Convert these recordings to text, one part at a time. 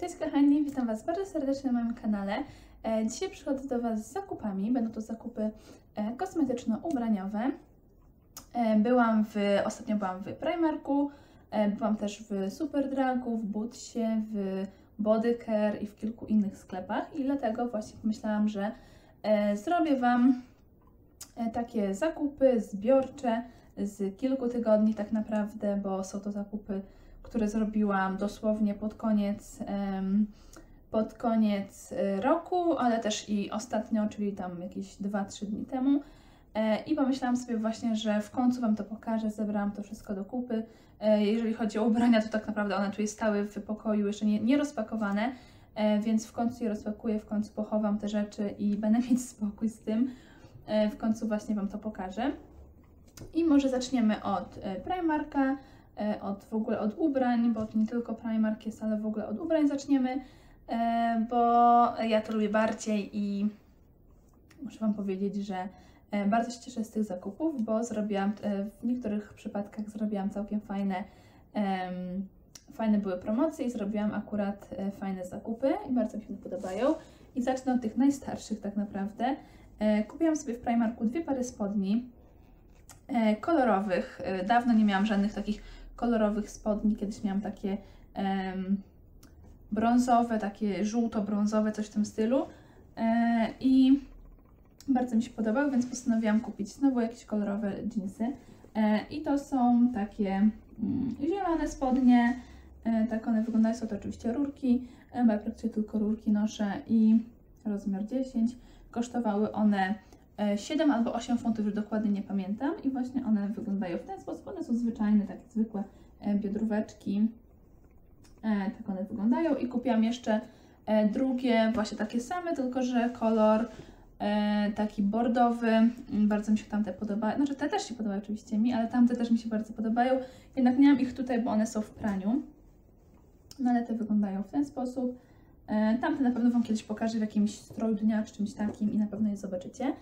Cześć kochani, witam Was bardzo serdecznie na moim kanale. E, Dzisiaj przychodzę do Was z zakupami. Będą to zakupy e, kosmetyczno-ubraniowe. E, Byłam w, ostatnio byłam w Primarku, byłam też w Superdragu, w Bootsie, w Bodycare i w kilku innych sklepach i dlatego właśnie pomyślałam, że zrobię Wam takie zakupy zbiorcze z kilku tygodni tak naprawdę, bo są to zakupy które zrobiłam dosłownie pod koniec, pod koniec e, roku, ale też i ostatnio, czyli tam jakieś 2-3 dni temu. E, I pomyślałam sobie właśnie, że w końcu Wam to pokażę, zebrałam to wszystko do kupy. E, Jeżeli chodzi o ubrania, to tak naprawdę one tutaj stały w pokoju, jeszcze nie, nie rozpakowane, więc w końcu je rozpakuję, w końcu pochowam te rzeczy i będę mieć spokój z tym. W końcu właśnie Wam to pokażę. I może zaczniemy od Primarka, od w ogóle od ubrań, bo to nie tylko Primark jest, ale w ogóle od ubrań zaczniemy, e, bo ja to lubię bardziej i muszę Wam powiedzieć, że e, bardzo się cieszę z tych zakupów, bo zrobiłam, e, w niektórych przypadkach zrobiłam całkiem fajne, fajne były promocje i zrobiłam akurat e, fajne zakupy i bardzo mi się one podobają. I zacznę od tych najstarszych tak naprawdę. E, Kupiłam sobie w Primarku dwie pary spodni e, kolorowych. E, Dawno nie miałam żadnych takich kolorowych spodni. Kiedyś miałam takie brązowe, takie żółto-brązowe, coś w tym stylu. E, I bardzo mi się podobały, więc postanowiłam kupić znowu jakieś kolorowe dżinsy. E, I to są takie mm, zielone spodnie. E, tak one wyglądają. Są to oczywiście rurki, e, bo ja praktycznie tylko rurki noszę i rozmiar 10. Kosztowały one e, 7 albo 8 funtów, już dokładnie nie pamiętam. I właśnie one wyglądają w ten sposób. One są zwyczajne, takie zwykłe e, biodróweczki. E, Tak one wyglądają. I kupiłam jeszcze e, drugie, właśnie takie same, tylko że kolor e, taki bordowy. Mm, Bardzo mi się tamte podobają. Znaczy te też się podobają oczywiście mi, ale tamte też mi się bardzo podobają. Jednak nie mam ich tutaj, bo one są w praniu. No ale te wyglądają w ten sposób. E, Tamte na pewno Wam kiedyś pokażę w jakimś stroju dnia czy czymś takim i na pewno je zobaczycie.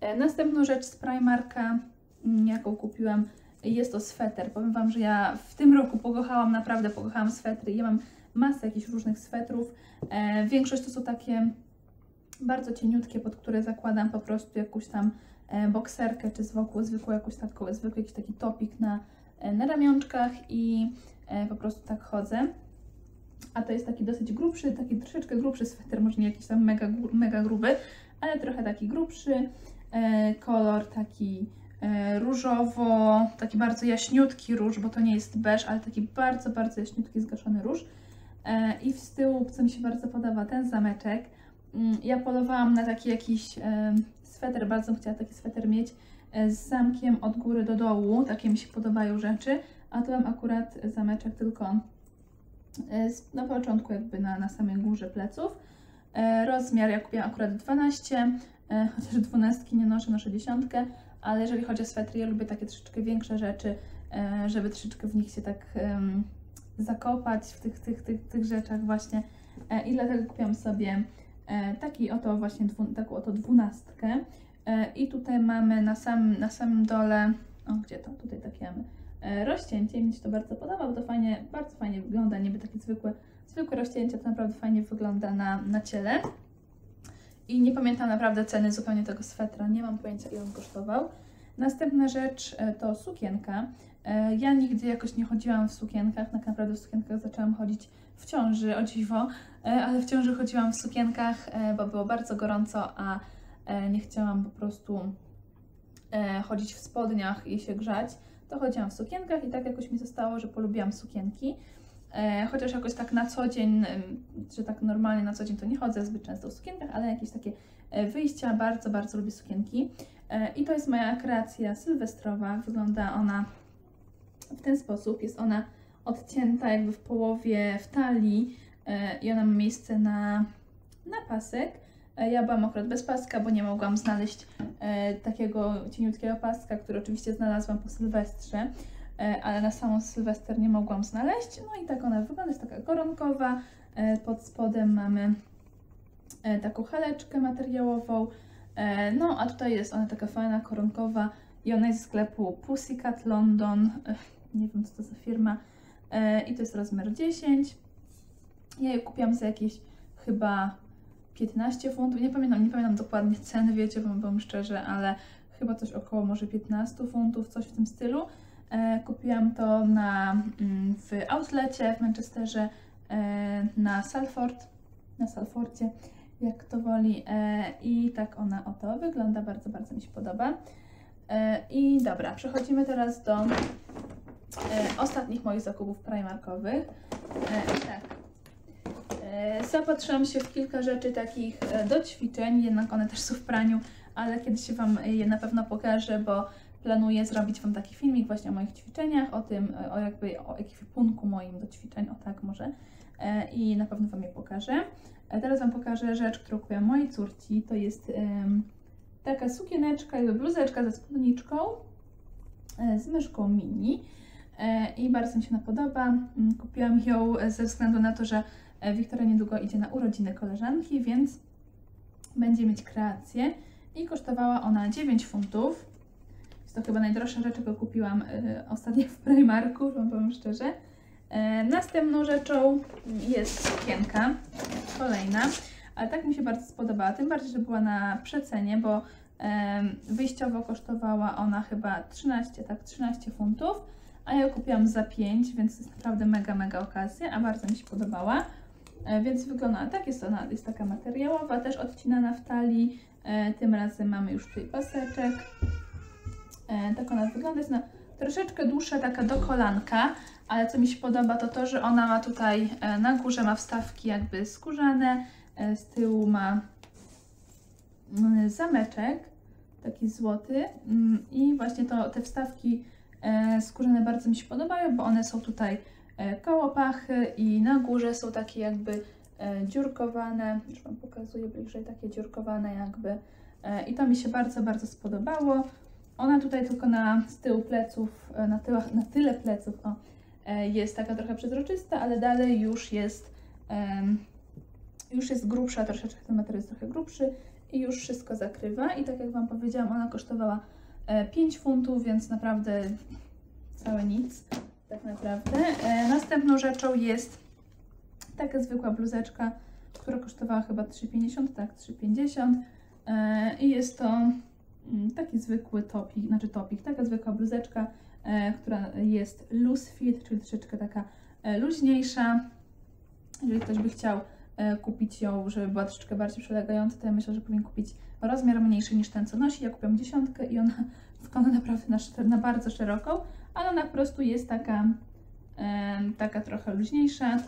E, Następną rzecz z Primarka, mm, jaką kupiłam, jest to sweter. Powiem Wam, że ja w tym roku pokochałam, naprawdę pokochałam swetry. Ja mam masę jakichś różnych swetrów. E, Większość to są takie bardzo cieniutkie, pod które zakładam po prostu jakąś tam e, bokserkę, czy zwykłą, zwykłą jakąś taką, zwykły jakiś taki topik na, na ramionczkach i po prostu tak chodzę. A to jest taki dosyć grubszy, taki troszeczkę grubszy sweter, może nie jakiś tam mega, mega gruby, ale trochę taki grubszy. E, kolor taki e, różowo, taki bardzo jaśniutki róż, bo to nie jest beż, ale taki bardzo, bardzo jaśniutki, zgaszony róż. E, I z tyłu, co mi się bardzo podoba, ten zameczek. Mm, Ja polowałam na taki jakiś sweter, bardzo bym chciała taki sweter mieć z zamkiem od góry do dołu. Takie mi się podobają rzeczy, a tu mam akurat zameczek tylko na początku jakby na, na samej górze pleców. Rozmiar ja kupiłam akurat 12, e, chociaż 12 nie noszę, noszę dziesiątkę, ale jeżeli chodzi o swetry, ja lubię takie troszeczkę większe rzeczy, e, żeby troszeczkę w nich się tak zakopać w tych, tych, tych, tych rzeczach właśnie. E, I dlatego kupiłam sobie e, taki oto właśnie taką oto dwunastkę. E, I tutaj mamy na samym, na samym dole, o gdzie to, tutaj takie mamy, e, rozcięcie. Mi się to bardzo podoba, bo to fajnie, bardzo fajnie wygląda, niby takie zwykłe, zwykłe rozcięcie, to naprawdę fajnie wygląda na, na ciele. I nie pamiętam naprawdę ceny zupełnie tego swetra, nie mam pojęcia ile on kosztował. Następna rzecz e, to sukienka. E, Ja nigdy jakoś nie chodziłam w sukienkach, tak naprawdę w sukienkach zaczęłam chodzić w ciąży, o dziwo, E, ale w ciąży chodziłam w sukienkach, bo było bardzo gorąco, a nie chciałam po prostu chodzić w spodniach i się grzać, to chodziłam w sukienkach i tak jakoś mi zostało, że polubiłam sukienki. E, Chociaż jakoś tak na co dzień, że tak normalnie na co dzień to nie chodzę zbyt często w sukienkach, ale jakieś takie e, wyjścia, bardzo, bardzo lubię sukienki. E, I to jest moja kreacja sylwestrowa. Wygląda ona w ten sposób. Jest ona odcięta jakby w połowie w talii i ona ma miejsce na, na pasek. Ja byłam akurat bez paska, bo nie mogłam znaleźć takiego cieniutkiego paska, który oczywiście znalazłam po Sylwestrze, ale na samą Sylwester nie mogłam znaleźć. No i tak ona wygląda, jest taka koronkowa. E, pod spodem mamy e, taką haleczkę materiałową. E, no a tutaj jest ona taka fajna, koronkowa i ona jest z sklepu Pussycat London. E, nie wiem co to za firma. E, I to jest rozmiar 10. Ja je kupiłam za jakieś chyba 15 funtów. Nie pamiętam, nie pamiętam dokładnie ceny, wiecie, bo powiem szczerze, ale chyba coś około może 15 funtów, coś w tym stylu. E, kupiłam to na, mm, w outlecie w Manchesterze e, na Salford, na Salfordzie, jak kto woli. E, I tak ona oto wygląda, bardzo, bardzo mi się podoba. I dobra, przechodzimy teraz do ostatnich moich zakupów primarkowych. Tak, Zapatrzyłam się w kilka rzeczy takich do ćwiczeń, jednak one też są w praniu, ale kiedyś Wam je na pewno pokażę, bo planuję zrobić Wam taki filmik właśnie o moich ćwiczeniach, o tym, e, o jakby o ekwipunku moim do ćwiczeń, o tak może. E, I na pewno Wam je pokażę. E, Teraz Wam pokażę rzecz, którą kupiłam mojej córci. To jest taka sukieneczka, jakby bluzeczka ze spódniczką, z myszką mini. I bardzo mi się ona podoba. Mm, Kupiłam ją ze względu na to, że Wiktoria niedługo idzie na urodziny koleżanki, więc będzie mieć kreację i kosztowała ona 9 funtów. Jest to chyba najdroższa rzecz, jaką kupiłam e, ostatnio w Primarku, wam powiem szczerze. E, następną rzeczą jest sukienka, kolejna, ale tak mi się bardzo spodobała, tym bardziej, że była na przecenie, bo wyjściowo kosztowała ona chyba 13, tak, 13 funtów, a ja kupiłam za 5, więc to jest naprawdę mega, mega okazja, a bardzo mi się podobała. E, Więc wygląda tak, jest ona jest taka materiałowa, też talii. E, Tym razem mamy już tutaj paseczek. E, Tak ona wygląda, jest ona troszeczkę dłuższa, taka do kolanka, ale co mi się podoba to to, że ona ma tutaj e, na górze ma wstawki jakby skórzane, e, z tyłu ma mm, zameczek, taki złoty mm, i właśnie to, te wstawki skórzane bardzo mi się podobają, bo one są tutaj koło pachy i na górze są takie jakby dziurkowane, już Wam pokazuję bliżej, takie dziurkowane jakby. I to mi się bardzo, bardzo spodobało. Ona tutaj tylko na z tyłu pleców, e, na, tyłach, na tyle pleców o, e, jest taka trochę przezroczysta, ale dalej już jest em, już jest grubsza, troszeczkę ten materiał jest trochę grubszy i już wszystko zakrywa i tak jak Wam powiedziałam, ona kosztowała e, 5 funtów, więc naprawdę całe nic tak naprawdę. E, następną rzeczą jest taka zwykła bluzeczka, która kosztowała chyba 3,50, tak, 3,50 e, i jest to taki zwykły topik, znaczy topik, taka zwykła bluzeczka, e, która jest loose fit, czyli troszeczkę taka e, luźniejsza. Jeżeli ktoś by chciał e, kupić ją, żeby była troszeczkę bardziej przylegająca, to ja myślę, że powinien kupić rozmiar mniejszy niż ten, co nosi. Ja kupiłam dziesiątkę i ona wygląda naprawdę na, na bardzo szeroką, ale ona po prostu jest taka, em, taka trochę luźniejsza.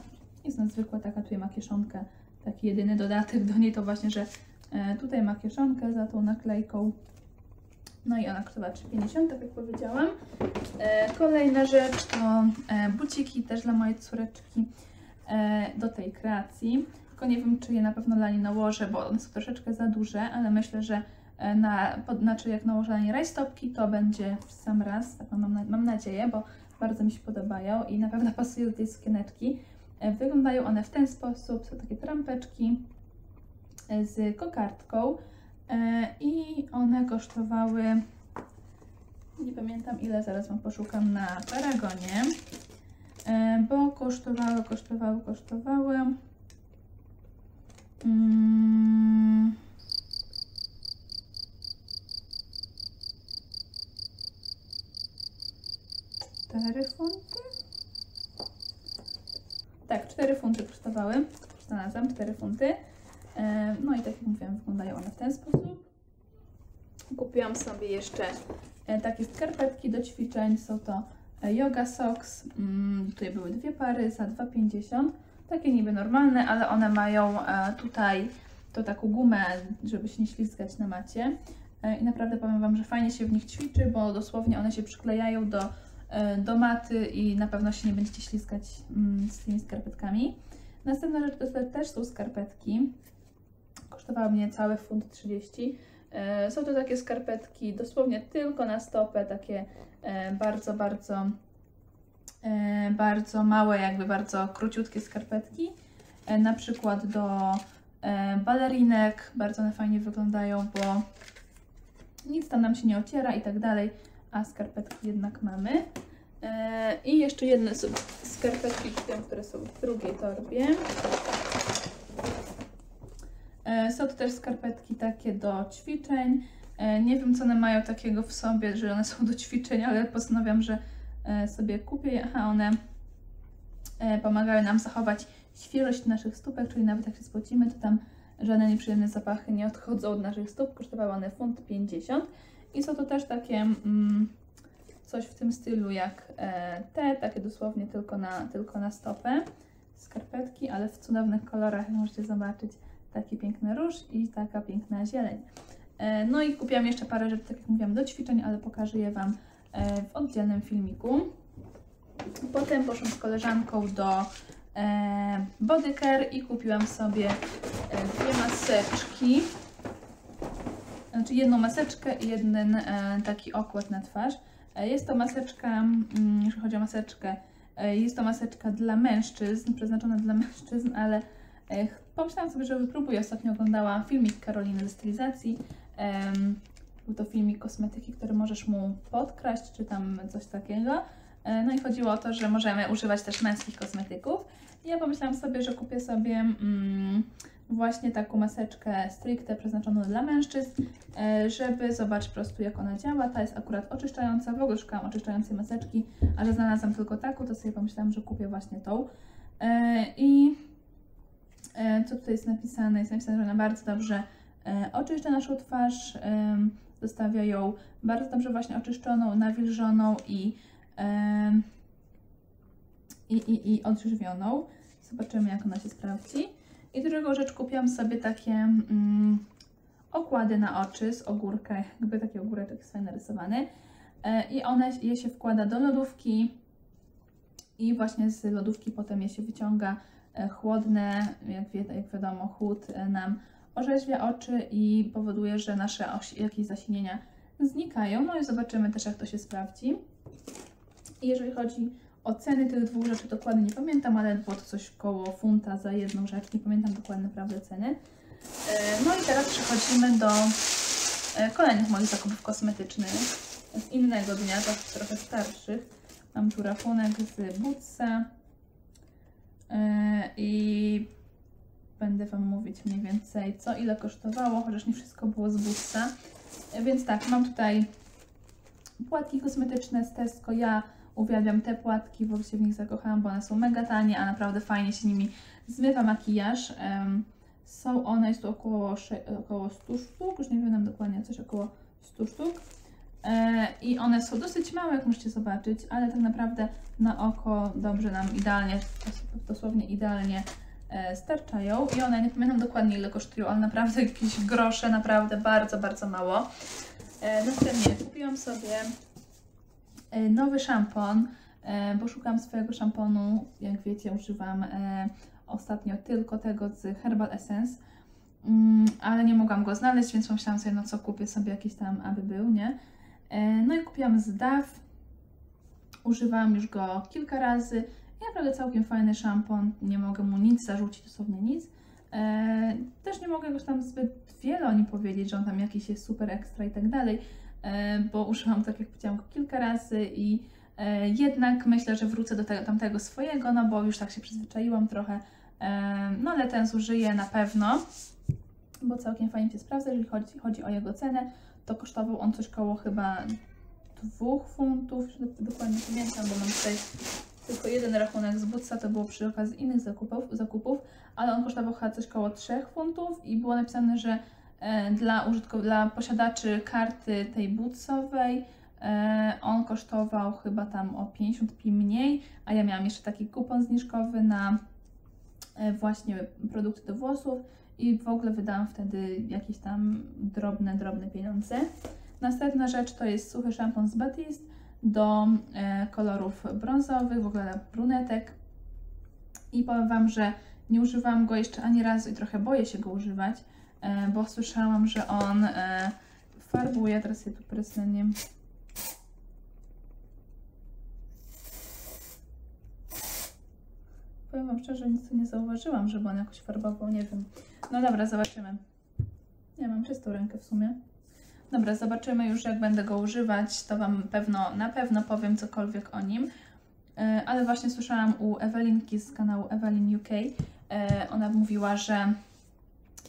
Jest ona zwykła, taka tutaj ma kieszonkę. Taki jedyny dodatek do niej to właśnie, że e, tutaj ma kieszonkę za tą naklejką. No i ona kosztowała 3,50, tak jak powiedziałam. E, kolejna rzecz to e, buciki też dla mojej córeczki e, do tej kreacji. Tylko nie wiem, czy je na pewno dla niej nałożę, bo one są troszeczkę za duże, ale myślę, że na, pod, znaczy jak nałożę na nie rajstopki, to będzie w sam raz, mam, mam nadzieję, bo bardzo mi się podobają i na pewno pasują do tej sukieneczki. Wyglądają one w ten sposób, są takie trampeczki z kokardką i one kosztowały, nie pamiętam ile, zaraz Wam poszukam na Paragonie, e, bo kosztowały, kosztowały, kosztowały mm, cztery funty? Tak, 4 funty kosztowały. Znalazłam 4 funty. E, No i tak jak mówiłam, wyglądają one w ten sposób. Kupiłam sobie jeszcze e, takie skarpetki do ćwiczeń. Są to e, yoga socks. Mm, Tutaj były dwie pary za 2,50. Takie niby normalne, ale one mają tutaj to taką gumę, żeby się nie ślizgać na macie. I naprawdę powiem Wam, że fajnie się w nich ćwiczy, bo dosłownie one się przyklejają do do maty i na pewno się nie będziecie ślizgać mm, z tymi skarpetkami. Następna rzecz to te- też są skarpetki. Kosztowały mnie cały funt 30. E, Są to takie skarpetki dosłownie tylko na stopę, takie e, bardzo, bardzo, e, bardzo małe, jakby bardzo króciutkie skarpetki. Na przykład do balerinek. Bardzo one fajnie wyglądają, bo nic tam nam się nie ociera i tak dalej a skarpetki jednak mamy. I jeszcze jedne są Skarpetki które są w drugiej torbie. E, Są to też skarpetki takie do ćwiczeń. E, Nie wiem, co one mają takiego w sobie, że one są do ćwiczeń, ale postanowiłam, że e, sobie kupię je. Aha, one pomagają nam zachować świeżość naszych stópek, czyli nawet jak się spocimy, to tam żadne nieprzyjemne zapachy nie odchodzą od naszych stóp. Kosztowały one funt 50 i są to też takie mm, coś w tym stylu jak te, takie dosłownie tylko na, tylko na stopę. Skarpetki, ale w cudownych kolorach, możecie zobaczyć. Taki piękny róż i taka piękna zieleń. E, No i kupiłam jeszcze parę rzeczy, tak jak mówiłam, do ćwiczeń, ale pokażę je Wam e, w oddzielnym filmiku. Potem poszłam z koleżanką do e, Bodycare i kupiłam sobie dwie maseczki. Znaczy jedną maseczkę i jeden taki okład na twarz. Jest to maseczka, mm, jeśli chodzi o maseczkę, jest to maseczka dla mężczyzn, przeznaczona dla mężczyzn, ale pomyślałam sobie, że wypróbuję. Ostatnio oglądałam filmik Karoliny ze stylizacji. Em, Był to filmik kosmetyki, który możesz mu podkraść, czy tam coś takiego. E, No i chodziło o to, że możemy używać też męskich kosmetyków. I ja pomyślałam sobie, że kupię sobie mm, właśnie taką maseczkę stricte przeznaczoną dla mężczyzn, e, żeby zobaczyć po prostu jak ona działa. Ta jest akurat oczyszczająca, w ogóle szukałam oczyszczającej maseczki, a że znalazłam tylko taką, to sobie pomyślałam, że kupię właśnie tą. E, I co tutaj jest napisane? Jest napisane, że ona bardzo dobrze e, oczyszcza naszą twarz, em, zostawia ją bardzo dobrze właśnie oczyszczoną, nawilżoną i, i, i, i odżywioną. Zobaczymy jak ona się sprawdzi. I drugą rzecz kupiłam sobie takie mm, okłady na oczy z ogórka, jakby taki ogóreczek jest fajnie narysowany. E, I one je się wkłada do lodówki i właśnie z lodówki potem je się wyciąga e, chłodne, jak, jak wiadomo, chłód e, nam orzeźwia oczy i powoduje, że nasze jakieś zasinienia znikają. No i zobaczymy też, jak to się sprawdzi. I jeżeli chodzi o ceny tych dwóch rzeczy, dokładnie nie pamiętam, ale było to coś koło funta za jedną rzecz. Nie pamiętam dokładnie naprawdę ceny. E, No i teraz przechodzimy do e, kolejnych moich zakupów kosmetycznych z innego dnia, to trochę starszych. Mam tu rachunek z Bootsa e, i będę Wam mówić mniej więcej co ile kosztowało, chociaż nie wszystko było z Bootsa. E, Więc tak, mam tutaj płatki kosmetyczne z Tesco. Ja uwielbiam te płatki, bo się w nich zakochałam, bo one są mega tanie, a naprawdę fajnie się nimi zmywa makijaż. Są one, jest tu około, około 100 sztuk, już nie wiem dokładnie, coś około 100 sztuk. E, I one są dosyć małe, jak możecie zobaczyć, ale tak naprawdę na oko dobrze nam idealnie, dos- dosłownie idealnie e, starczają. I one, nie pamiętam dokładnie ile kosztują, ale naprawdę jakieś grosze, naprawdę bardzo, bardzo mało. E, Następnie kupiłam sobie nowy szampon, bo szukam swojego szamponu. Jak wiecie, używam ostatnio tylko tego z Herbal Essence, Mm, ale nie mogłam go znaleźć, więc pomyślałam sobie, no co kupię sobie jakiś tam, aby był, nie? E, No i kupiłam z DAW. Używałam już go kilka razy. I naprawdę całkiem fajny szampon. Nie mogę mu nic zarzucić, dosłownie nic. E, Też nie mogę już tam zbyt wiele o nim powiedzieć, że on tam jakiś jest super ekstra i tak dalej, e, bo użyłam, tak jak powiedziałam, go kilka razy i jednak myślę, że wrócę do tego, tamtego swojego, no bo już tak się przyzwyczaiłam trochę. No ale ten zużyję na pewno, bo całkiem fajnie się sprawdza, jeżeli chodzi, chodzi o jego cenę, to kosztował on coś koło chyba dwóch funtów, dokładnie pamiętam, bo mam tutaj tylko jeden rachunek z Bootsa, to było przy okazji innych zakupów, zakupów ale on kosztował chyba coś koło 3 funtów i było napisane, że e, dla, użytko- dla posiadaczy karty tej bootsowej e, on kosztował chyba tam o 50p mniej, a ja miałam jeszcze taki kupon zniżkowy na e, właśnie produkty do włosów i w ogóle wydałam wtedy jakieś tam drobne, drobne pieniądze. Następna rzecz to jest suchy szampon z Batiste do e, kolorów brązowych, w ogóle brunetek. I powiem Wam, że nie używałam go jeszcze ani razu i trochę boję się go używać, e, bo słyszałam, że on e, farbuje. Teraz się tu prysnę, Powiem Wam szczerze, nic tu nie zauważyłam, żeby on jakoś farbował, nie wiem. No dobra, zobaczymy. Ja mam czystą rękę w sumie. Dobra, zobaczymy już jak będę go używać, to Wam pewno, na pewno powiem cokolwiek o nim. E, ale właśnie słyszałam u Ewelinki z kanału Ewelin UK, e, ona mówiła, że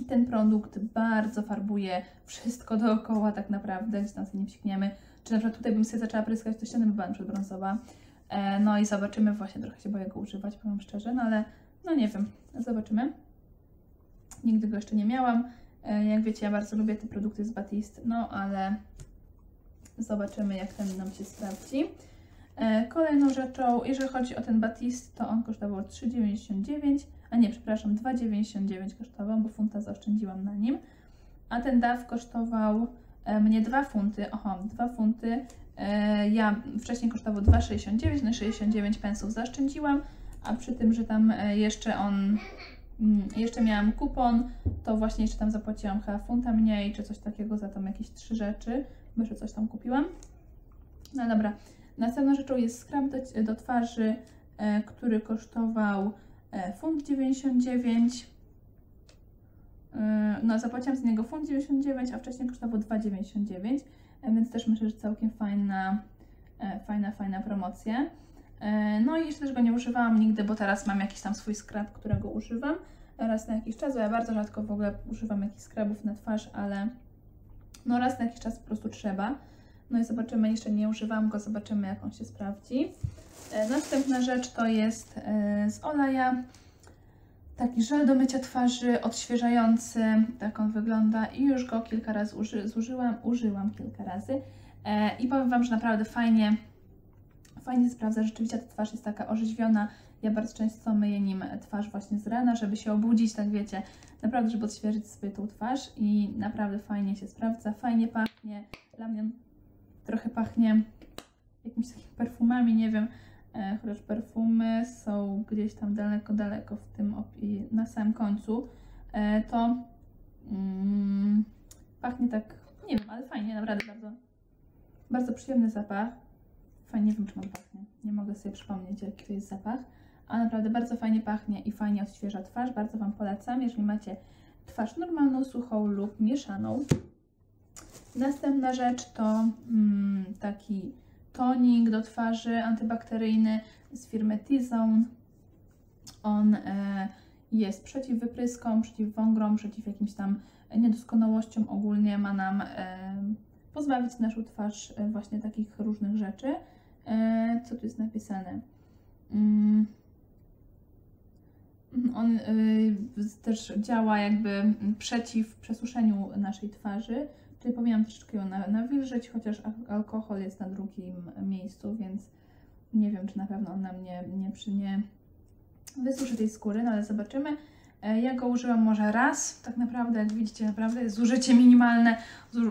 ten produkt bardzo farbuje wszystko dookoła tak naprawdę, gdzie tam sobie nie psikniemy. Czy na przykład tutaj bym sobie zaczęła pryskać, to ściana by była przedbrązowa. E, no i zobaczymy, właśnie trochę się boję go używać, powiem szczerze, no ale no nie wiem, zobaczymy. Nigdy go jeszcze nie miałam. E, jak wiecie, ja bardzo lubię te produkty z Batiste, no ale zobaczymy, jak ten nam się sprawdzi. E, kolejną rzeczą, jeżeli chodzi o ten Batiste, to on kosztował 3,99, a nie, przepraszam, 2,99 kosztował, bo funta zaoszczędziłam na nim. A ten DAW kosztował mnie 2 funty, oho, 2 funty. E, ja wcześniej kosztował 2,69, no 69 pensów zaoszczędziłam, a przy tym, że tam e, jeszcze on, mm, jeszcze miałam kupon, to właśnie jeszcze tam zapłaciłam chyba funta mniej, czy coś takiego za tam jakieś trzy rzeczy, bo jeszcze coś tam kupiłam. No dobra, następną rzeczą jest skrab do, do twarzy, e, który kosztował funt 99. E, no, zapłaciłam z niego funt 99, a wcześniej kosztował 2,99, e, więc też myślę, że całkiem fajna, e, fajna, fajna promocja. E, No i jeszcze też go nie używałam nigdy, bo teraz mam jakiś tam swój skrab, którego używam raz na jakiś czas, bo ja bardzo rzadko w ogóle używam jakichś skrabów na twarz, ale no raz na jakiś czas po prostu trzeba. No i zobaczymy, jeszcze nie używam go, zobaczymy jak on się sprawdzi. E, Następna rzecz to jest e, z Olaja taki żel do mycia twarzy odświeżający, tak on wygląda. I już go kilka razy uży, zużyłam, użyłam kilka razy. E, i powiem Wam, że naprawdę fajnie, fajnie sprawdza, rzeczywiście ta twarz jest taka orzeźwiona, ja bardzo często myję nim twarz właśnie z rana, żeby się obudzić, tak wiecie, naprawdę, żeby odświeżyć sobie tą twarz. I naprawdę fajnie się sprawdza, fajnie pachnie, dla mnie trochę pachnie jakimiś takimi perfumami, nie wiem, chociaż perfumy są gdzieś tam daleko, daleko w tym na samym końcu, e, to mm, pachnie tak, nie wiem, ale fajnie, naprawdę bardzo, bardzo przyjemny zapach. Fajnie, nie wiem czym on pachnie, nie mogę sobie przypomnieć jaki to jest zapach, ale naprawdę bardzo fajnie pachnie i fajnie odświeża twarz, bardzo Wam polecam, jeżeli macie twarz normalną, suchą lub mieszaną. Następna rzecz to mm, taki tonik do twarzy antybakteryjny z firmy T-Zone. On e, jest przeciw wypryskom, przeciw wągrom, przeciw jakimś tam niedoskonałościom. Ogólnie ma nam e, pozbawić naszą twarz e, właśnie takich różnych rzeczy. Co tu jest napisane? Mm. On też działa jakby przeciw przesuszeniu naszej twarzy, czyli powinnam troszeczkę ją na- nawilżyć, chociaż al- alkohol jest na drugim miejscu, więc nie wiem, czy na pewno on nam nie, przy, nie wysuszy tej skóry, no ale zobaczymy. E, Ja go użyłam może raz, tak naprawdę, jak widzicie, naprawdę jest zużycie minimalne.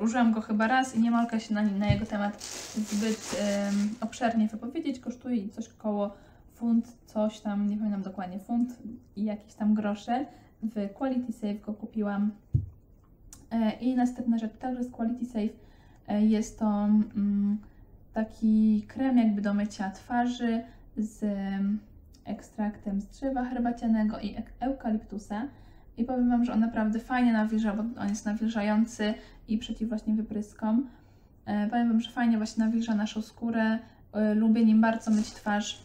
Użyłam go chyba raz i nie mogę się na, na jego temat zbyt em, obszernie wypowiedzieć. Kosztuje coś koło funt, coś tam, nie pamiętam dokładnie, funt i jakieś tam grosze. W Quality Safe go kupiłam. E, I następna rzecz, także z Quality Safe, e, jest to mm, taki krem jakby do mycia twarzy z em, ekstraktem z drzewa herbacianego i eukaliptusa. I powiem Wam, że on naprawdę fajnie nawilża, bo on jest nawilżający i przeciw właśnie wypryskom. E, powiem Wam, że fajnie właśnie nawilża naszą skórę. Lubię nim bardzo myć twarz.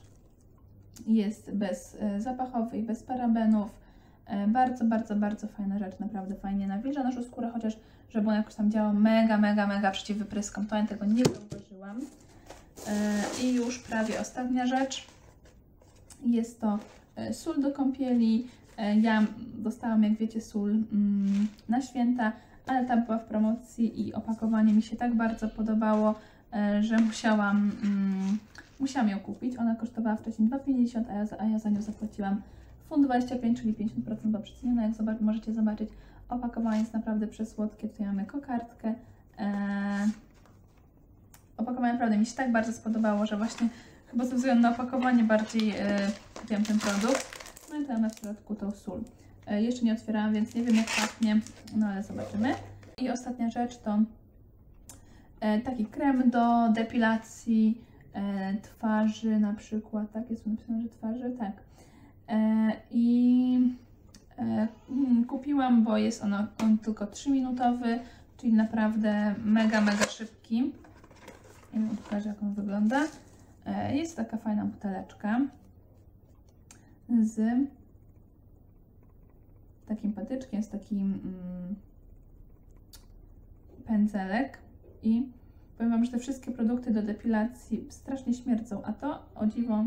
Jest bez zapachowy i bez parabenów. E, bardzo, bardzo, bardzo fajna rzecz, naprawdę fajnie nawilża naszą skórę, chociaż żeby on jakoś tam działał mega, mega, mega przeciw wypryskom, to ja tego nie zauważyłam. E, I już prawie ostatnia rzecz. Jest to e, sól do kąpieli. Ja dostałam, jak wiecie, sól mm, na święta, ale ta była w promocji i opakowanie mi się tak bardzo podobało, że musiałam, mm, musiałam ją kupić. Ona kosztowała wcześniej 2,50, a ja, za- a ja za nią zapłaciłam funt 25, czyli 50% była przeceniona. Jak zobac- możecie zobaczyć, opakowanie jest naprawdę przesłodkie. Tutaj mamy kokardkę. E, opakowanie naprawdę mi się tak bardzo spodobało, że właśnie chyba ze względu na opakowanie bardziej e, kupiłam ten produkt. No i tutaj mamy w środku tą sól. E, jeszcze nie otwierałam, więc nie wiem jak pachnie, no ale zobaczymy. I ostatnia rzecz to e, taki krem do depilacji e, twarzy na przykład, tak jest tu napisane, że twarzy, tak. E, I e, mm, kupiłam, bo jest ono, on tylko 3-minutowy, czyli naprawdę mega, mega szybki. Ja wam pokażę jak on wygląda. E, Jest taka fajna buteleczka z takim patyczkiem, z takim mm, pędzelek i powiem Wam, że te wszystkie produkty do depilacji strasznie śmierdzą, a to o dziwo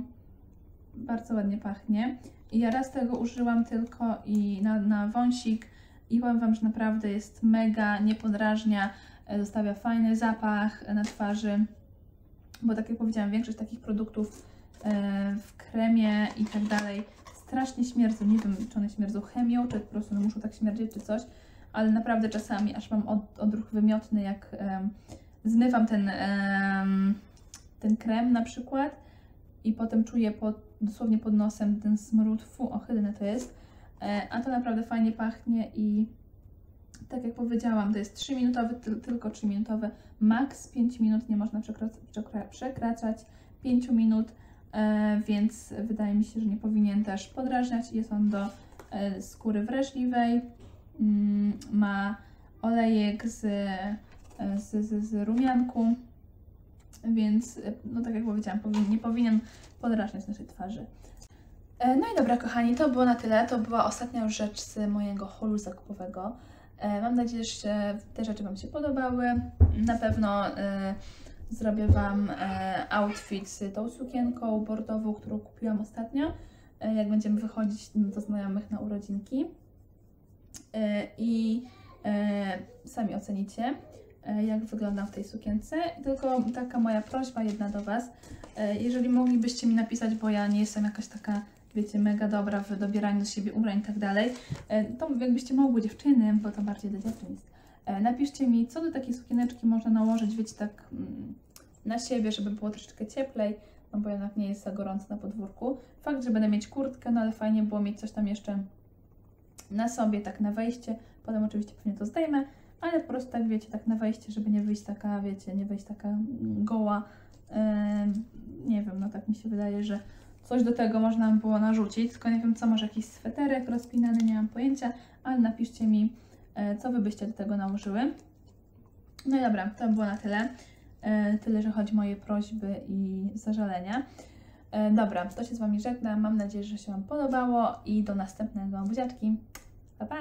bardzo ładnie pachnie. Ja raz tego użyłam tylko i na, na wąsik i powiem Wam, że naprawdę jest mega, nie podrażnia, e, zostawia fajny zapach na twarzy, bo tak jak powiedziałam, większość takich produktów e, w kremie i tak dalej strasznie śmierdzą. Nie wiem, czy one śmierdzą chemią, czy po prostu muszą tak śmierdzieć, czy coś, ale naprawdę czasami aż mam od, odruch wymiotny, jak em, zmywam ten, em, ten krem na przykład i potem czuję pod, dosłownie pod nosem ten smród, fu, ohydne to jest, e, a to naprawdę fajnie pachnie i tak jak powiedziałam, to jest 3-minutowy, ty, tylko 3-minutowy, maks 5 minut, nie można przekraczać 5 minut, e, więc wydaje mi się, że nie powinien też podrażniać. Jest on do e, skóry wrażliwej, mm, ma olejek z, z, z, z rumianku, więc e, no tak jak powiedziałam, nie powinien podrażniać naszej twarzy. E, No i dobra, kochani, to było na tyle. To była ostatnia już rzecz z mojego holu zakupowego. E, Mam nadzieję, że te rzeczy Wam się podobały. Na pewno zrobię Wam outfit z tą sukienką bordową, którą kupiłam ostatnio, jak będziemy wychodzić do znajomych na urodzinki. I sami ocenicie, jak wyglądam w tej sukience. Tylko taka moja prośba jedna do Was. E, Jeżeli moglibyście mi napisać, bo ja nie jestem jakaś taka, wiecie, mega dobra w dobieraniu z siebie ubrań i tak dalej, e, to jakbyście mogły dziewczyny, bo to bardziej do dziewczyn jest, e, napiszcie mi, co do takiej sukieneczki można nałożyć, wiecie, tak mm, na siebie, żeby było troszeczkę cieplej, no bo jednak nie jest za gorąco na podwórku. Fakt, że będę mieć kurtkę, no ale fajnie było mieć coś tam jeszcze na sobie, tak na wejście. Potem oczywiście pewnie to zdejmę, ale po prostu tak wiecie, tak na wejście, żeby nie wyjść taka, wiecie, nie wyjść taka goła. Em, nie wiem, no tak mi się wydaje, że coś do tego można by było narzucić, tylko nie wiem co, może jakiś sweterek rozpinany, nie mam pojęcia, ale napiszcie mi, e, co Wy byście do tego nałożyły. No i dobra, to było na tyle. E, Tyle, że chodzi moje prośby i zażalenia. E, Dobra, to się z Wami żegnam. Mam nadzieję, że się Wam podobało i do następnego. Buziaczki. Pa, pa!